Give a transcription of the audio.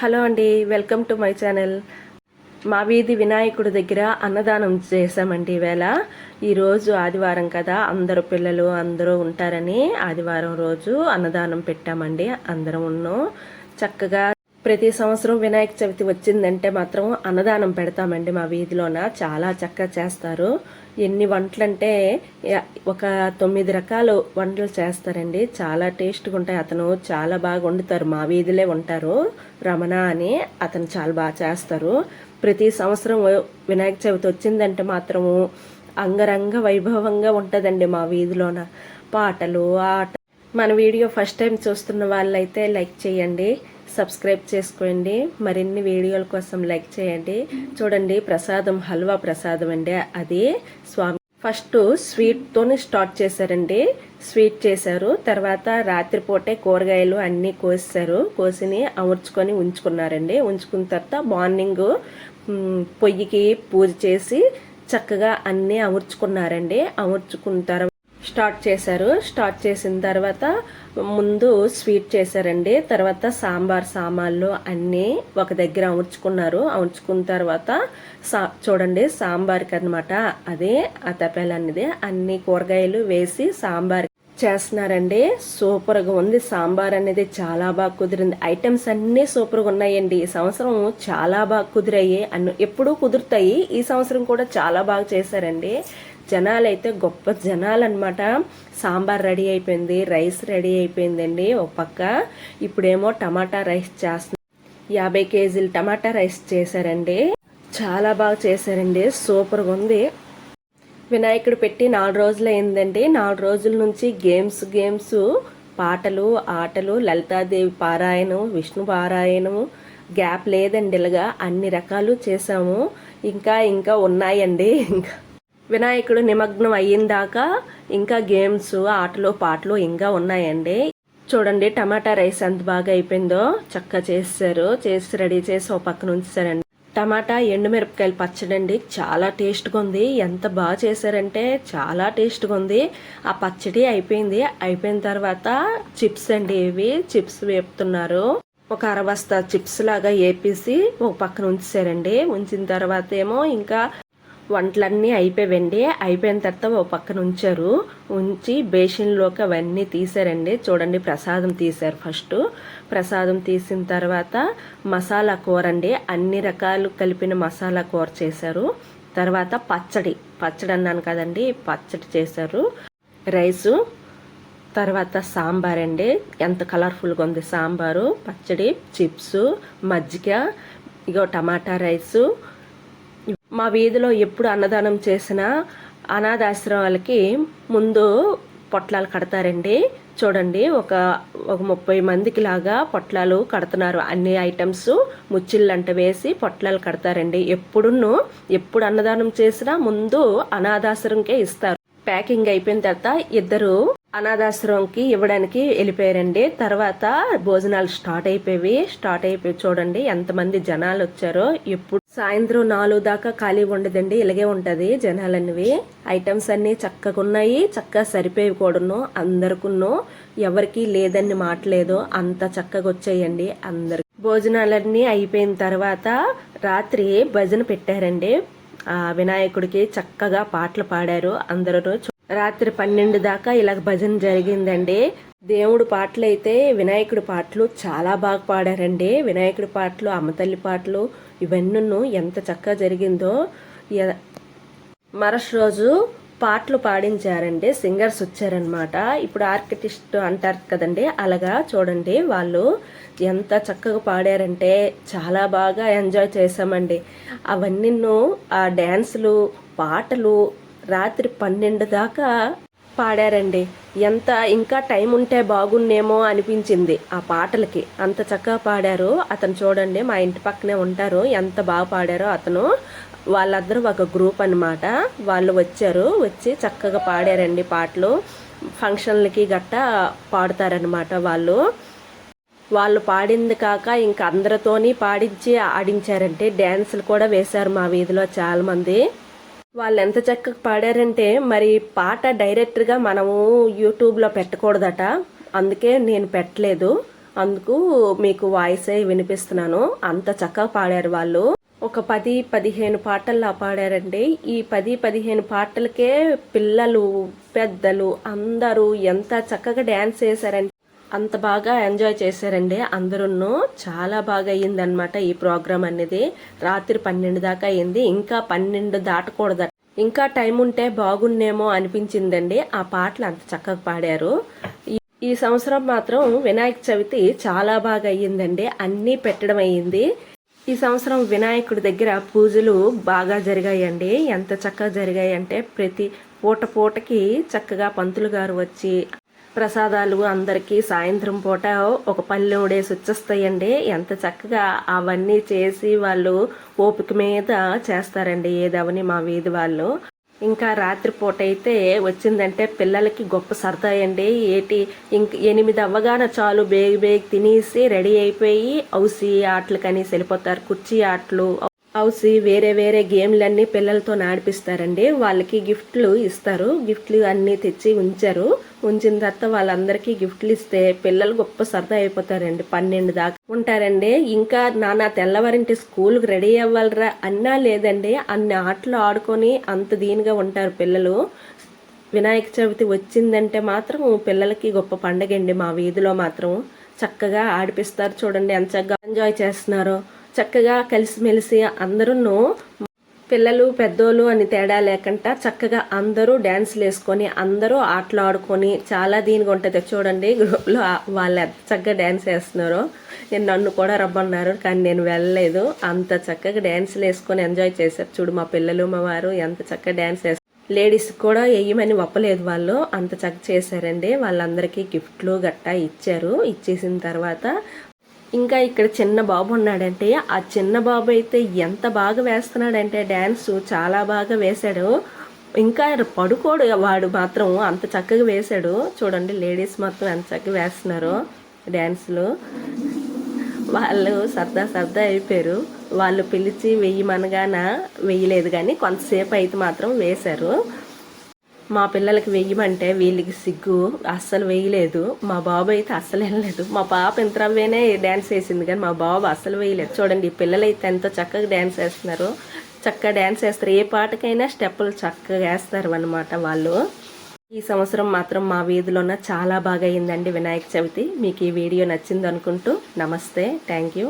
Hello అండి welcome to my channel. మా వీధి వినాయకుడి దగ్గర అన్నదానం చేశామండి ఈవేళ. ఈరోజు ఆదివారం కదా అందరూ పిల్లలు అందరూ ఉంటారని ఆదివారం రోజు అన్నదానం పెట్టామండి అందరం ఉన్నాం. చక్కగా ప్రతి సంవత్సరం వినాయక చవితి వచ్చిందంటే మాత్రం అన్నదానం పెడతామండి మా వీధిలోన చాలా చక్కగా చేస్తారు. ఎన్ని వంటలంటే ఒక తొమ్మిది రకాల వంటలు చేస్తారండి. చాలా టేస్ట్గా ఉంటాయి. అతను చాలా బాగా వండుతారు. మా వీధిలే ఉంటారు రమణ అని అతను చాలా బాగా చేస్తారు. ప్రతి సంవత్సరం వినాయక చవితి వచ్చిందంటే మాత్రము అంగరంగ వైభవంగా ఉంటుందండి మా వీధిలోన. పాటలు ఆట. మన వీడియో ఫస్ట్ టైం చూస్తున్న వాళ్ళైతే లైక్ చేయండి. సబ్స్క్రైబ్ చేసుకోండి. మరిన్ని వీడియోల కోసం లైక్ చేయండి. చూడండి ప్రసాదం హల్వా ప్రసాదం అండి. అది స్వామి ఫస్ట్ స్వీట్తోనే స్టార్ట్ చేశారండి. స్వీట్ చేశారు. తర్వాత రాత్రిపూటే కూరగాయలు అన్నీ కోసారు. కోసిని అమర్చుకొని ఉంచుకున్నారండి. ఉంచుకున్న తర్వాత మార్నింగ్ పొయ్యికి పూజ చేసి చక్కగా అన్నీ అమర్చుకున్నారండి. అమర్చుకున్న తర్వాత స్టార్ట్ చేశారు. స్టార్ట్ చేసిన తర్వాత ముందు స్వీట్ చేశారండి. తర్వాత సాంబార్ సామాన్లు అన్నీ ఒక దగ్గర అమర్చుకున్నారు. అమర్చుకున్న తర్వాత సా చూడండి సాంబార్కి అనమాట అదే ఆ అనేది అన్ని కూరగాయలు వేసి సాంబార్ చేస్తున్నారండి. సూపర్గా ఉంది. సాంబార్ అనేది చాలా బాగా కుదిరింది. ఐటమ్స్ అన్నీ సూపర్గా ఉన్నాయండి. ఈ సంవత్సరం చాలా బాగా కుదిరాయి. అన్ను ఎప్పుడూ కుదురుతాయి. ఈ సంవత్సరం కూడా చాలా బాగా చేశారండి. జనాలు అయితే గొప్ప జనాలు అనమాట సాంబార్ రెడీ అయిపోయింది రైస్ రెడీ అయిపోయిందండి ఒక పక్క. ఇప్పుడేమో టమాటా రైస్ చేస్తున్నారు యాభై కేజీలు టమాటా రైస్ చేశారండి. చాలా బాగా చేశారండి సూపర్గా ఉంది. వినాయకుడు పెట్టి నాలుగు రోజులు అయిందండి. నాలుగు రోజుల నుంచి గేమ్స్ గేమ్స్ పాటలు ఆటలు లలితాదేవి పారాయణం విష్ణు పారాయణం గ్యాప్ లేదండి ఇలాగా. అన్ని రకాలు చేసాము ఇంకా ఇంకా ఉన్నాయండి. ఇంకా వినాయకుడు నిమగ్నం అయ్యిందాకా ఇంకా గేమ్స్ ఆటలు పాటలు ఇంకా ఉన్నాయండి. చూడండి టమాటా రైస్ ఎంత బాగా అయిపోయిందో చక్కగా చేస్తారు చేసి రెడీ చేసి ఒక పక్కన ఉంచారండి టమాటా ఎండుమిరపకాయలు పచ్చడి అండి చాలా టేస్ట్గా ఉంది. ఎంత బాగా చేశారంటే చాలా టేస్ట్గా ఉంది. ఆ పచ్చడి అయిపోయింది. అయిపోయిన తర్వాత చిప్స్ అండి ఇవి. చిప్స్ వేపుతున్నారు. ఒక అరబస్తా చిప్స్ లాగా వేపేసి ఒక పక్కన ఉంచారండి ఉంచిన తర్వాత ఏమో ఇంకా వంటలన్నీ అయిపోయావండి. అయిపోయిన తర్వాత ఓ పక్కన ఉంచారు. ఉంచి బేసిన్లోకి అవన్నీ తీసారండి. చూడండి ప్రసాదం తీశారు ఫస్ట్. ప్రసాదం తీసిన తర్వాత మసాలా కూర అండి అన్ని రకాలు కలిపిన మసాలా కూర చేశారు. తర్వాత పచ్చడి. పచ్చడి అన్నాను కదండి పచ్చడి చేశారు. రైసు. తర్వాత సాంబార్ అండి ఎంత కలర్ఫుల్గా ఉంది సాంబారు పచ్చడి చిప్స్ మజ్జిగ ఇగో టమాటా రైసు మా వీధిలో ఎప్పుడు అన్నదానం చేసినా అనాథాశ్రమాలకి ముందు పొట్లాలు కడతారండి. చూడండి ఒక ఒక ముప్పై మందికి లాగా పొట్లాలు కడుతున్నారు. అన్ని ఐటమ్స్ ముచ్చిళ్ళంట వేసి పొట్లాలు కడతారండి. ఎప్పుడును ఎప్పుడు అన్నదానం చేసినా ముందు అనాథాశ్రమంకే ఇస్తారు. ప్యాకింగ్ అయిపోయిన తర్వాత ఇద్దరు అనాథాశ్రమంకి ఇవ్వడానికి వెళ్ళిపోయారండి. తర్వాత భోజనాలు స్టార్ట్ అయిపోయి స్టార్ట్ అయిపోయి చూడండి ఎంతమంది జనాలు వచ్చారో. ఎప్పుడు సాయంత్రం నాలుగు దాకా ఖాళీ ఉండదండి ఇలాగే ఉంటుంది జనాలన్నవి. ఐటమ్స్ అన్ని చక్కగా ఉన్నాయి చక్కగా సరిపోయి కూడాను అందరికును. ఎవరికి లేదని మాట్లేదు అంత చక్కగా వచ్చాయండి అందరు. భోజనాలన్నీ అయిపోయిన తర్వాత రాత్రి భజన పెట్టారండి. వినాయకుడికి చక్కగా పాటలు పాడారు. అందరూ రాత్రి పన్నెండు దాకా ఇలా భజన జరిగిందండి. దేవుడు పాటలు అయితే వినాయకుడి పాటలు చాలా బాగా పాడారండి. వినాయకుడి పాటలు అమ్మతల్లి పాటలు ఇవన్నీ ఎంత చక్కగా జరిగిందో. ఎ- మరస్ రోజు పాటలు పాడించారండి. సింగర్స్ వచ్చారనమాట ఇప్పుడు ఆర్కిటిస్ట్ అంటారు కదండి అలాగా చూడండి వాళ్ళు ఎంత చక్కగా పాడారంటే చాలా బాగా ఎంజాయ్ చేసామండి అవన్నీ ఆ డ్యాన్సులు పాటలు రాత్రి పన్నెండు దాకా పాడారండి. ఎంత ఇంకా టైం ఉంటే బాగున్నేమో అనిపించింది. ఆ పాటలకి అంత చక్కగా పాడారు. అతను చూడండి మా ఇంటి పక్కనే ఉంటారు. ఎంత బాగా పాడారో అతను. వాళ్ళందరూ ఒక గ్రూప్ అన్నమాట. వాళ్ళు వచ్చారు. వచ్చి చక్కగా పాడారండి పాటలు. ఫంక్షన్లకి గట్టా పాడతారనమాట వాళ్ళు. వాళ్ళు పాడింది కాక ఇంక అందరితోని పాడించి ఆడించారంటే డ్యాన్సులు కూడా వేశారు మా వీధిలో చాలామంది. వాళ్ళు ఎంత చక్కగా పాడారంటే మరి పాట డైరెక్ట్గా మనము యూట్యూబ్లో పెట్టకూడదట. అందుకే నేను పెట్టలేదు. అందుకు మీకు వాయిసే వినిపిస్తున్నాను. అంత చక్కగా పాడారు వాళ్ళు. ఒక పది పదిహేను పాటల్లా పాడారండి. ఈ పది పదిహేను పాటలకే పిల్లలు పెద్దలు అందరూ ఎంత చక్కగా డ్యాన్స్ చేశారంటే అంత బాగా ఎంజాయ్ చేశారండి. అందరూ చాలా బాగా అయ్యిందనమాట ఈ ప్రోగ్రామ్ అనేది. రాత్రి పన్నెండు దాకా అయింది ఇంకా పన్నెండు దాటకూడదు ఇంకా టైం ఉంటే బాగున్నేమో అనిపించిందండి. ఆ పాటలు అంత చక్కగా పాడారు. ఈ- ఈ సంవత్సరం మాత్రం వినాయక చవితి చాలా బాగా అయ్యిందండి అన్నీ పెట్టడం అయ్యింది. ఈ సంవత్సరం వినాయకుడి దగ్గర పూజలు బాగా జరిగాయండి. ఎంత చక్కగా జరిగాయి అంటే ప్రతి పూట పూటకి చక్కగా పంతులు గారు వచ్చి ప్రసాదాలు అందరికీ సాయంత్రం పూట ఒక పల్లెడేసి వచ్చేస్తాయండి. ఎంత చక్కగా అవన్నీ చేసి వాళ్ళు ఓపిక మీద చేస్తారండి ఏదవని మా వీధి వాళ్ళు. ఇంకా రాత్రిపూట అయితే వచ్చిందంటే పిల్లలకి గొప్ప సరదా అండి. ఏటి ఇంక ఎనిమిది అవ్వగానే చాలు బేగి బేగి తినేసి రెడీ అయిపోయి ఔసి ఆటలు కనేసి వెళ్ళిపోతారు. కుర్చీ ఆటలు హౌసి వేరే వేరే గేమ్లన్నీ పిల్లలతో ఆడిపిస్తారండి వాళ్ళకి గిఫ్ట్లు ఇస్తారు. గిఫ్ట్లు అన్నీ తెచ్చి ఉంచారు. ఉంచిన తర్వాత వాళ్ళందరికీ గిఫ్ట్లు ఇస్తే పిల్లలు గొప్ప సరదా అయిపోతారండి. పన్నెండు దాకా ఉంటారండి. ఇంకా నాన్న తెల్లవారింటి స్కూల్కి రెడీ అవ్వాలరా అన్నా లేదండి. అన్ని ఆటలు ఆడుకొని అంత దీనిగా ఉంటారు పిల్లలు. వినాయక చవితి వచ్చిందంటే మాత్రం పిల్లలకి గొప్ప పండగండి మా వీధిలో మాత్రం. చక్కగా ఆడిపిస్తారు చూడండి ఎంత చక్కగా ఎంజాయ్ చేస్తున్నారు. చక్కగా కలిసిమెలిసి అందరూ పిల్లలు పెద్దోళ్ళు అని తేడా లేకుండా చక్కగా అందరూ డ్యాన్స్లు వేసుకొని అందరూ ఆటలు ఆడుకొని చాలా దీనిగా ఉంటుంది. చూడండి గ్రూప్లో వాళ్ళు ఎంత చక్కగా డ్యాన్స్ వేస్తున్నారు. నేను నన్ను కూడా రమ్మన్నారు కానీ నేను వెళ్ళలేదు. అంత చక్కగా డ్యాన్స్లు వేసుకొని ఎంజాయ్ చేశారు. చూడు మా పిల్లలు మా వారు ఎంత చక్కగా డ్యాన్స్ వేస్తారు లేడీస్ కూడా వేయమని ఒప్పలేదు వాళ్ళు. అంత చక్కగా చేశారండి. వాళ్ళందరికీ గిఫ్ట్లు గట్టా ఇచ్చారు. ఇచ్చేసిన తర్వాత ఇంకా ఇక్కడ చిన్న బాబు ఉన్నాడంటే ఆ చిన్న బాబు అయితే ఎంత బాగా వేస్తున్నాడంటే డ్యాన్స్ చాలా బాగా వేశాడు. ఇంకా పడుకోడు వాడు మాత్రం అంత చక్కగా వేశాడు. చూడండి లేడీస్ మాత్రం ఎంత చక్కగా వేస్తున్నారు డ్యాన్స్లు వాళ్ళు సరదా సరదా అయిపోయారు. వాళ్ళు పిలిచి వెయ్యమనగాన వెయ్యలేదు కానీ కొంతసేపు అయితే మాత్రం వేశారు. మా పిల్లలకి వెయ్యమంటే వీళ్ళకి సిగ్గు అస్సలు వేయలేదు మా బాబు అయితే అస్సలు వెళ్ళలేదు. మా పాప ఇంతరవ్వేనే డ్యాన్స్ వేసింది కానీ మా బాబు అస్సలు వేయలేదు చూడండి పిల్లలు అయితే ఎంతో చక్కగా డ్యాన్స్ వేస్తున్నారు. చక్కగా డ్యాన్స్ వేస్తారు. ఏ పాటకైనా స్టెప్పులు చక్కగా వేస్తారు అనమాట వాళ్ళు. ఈ సంవత్సరం మాత్రం మా వీధిలోన చాలా బాగా అయిందండి వినాయక చవితి. మీకు ఈ వీడియో నచ్చింది అనుకుంటూ నమస్తే. Thank you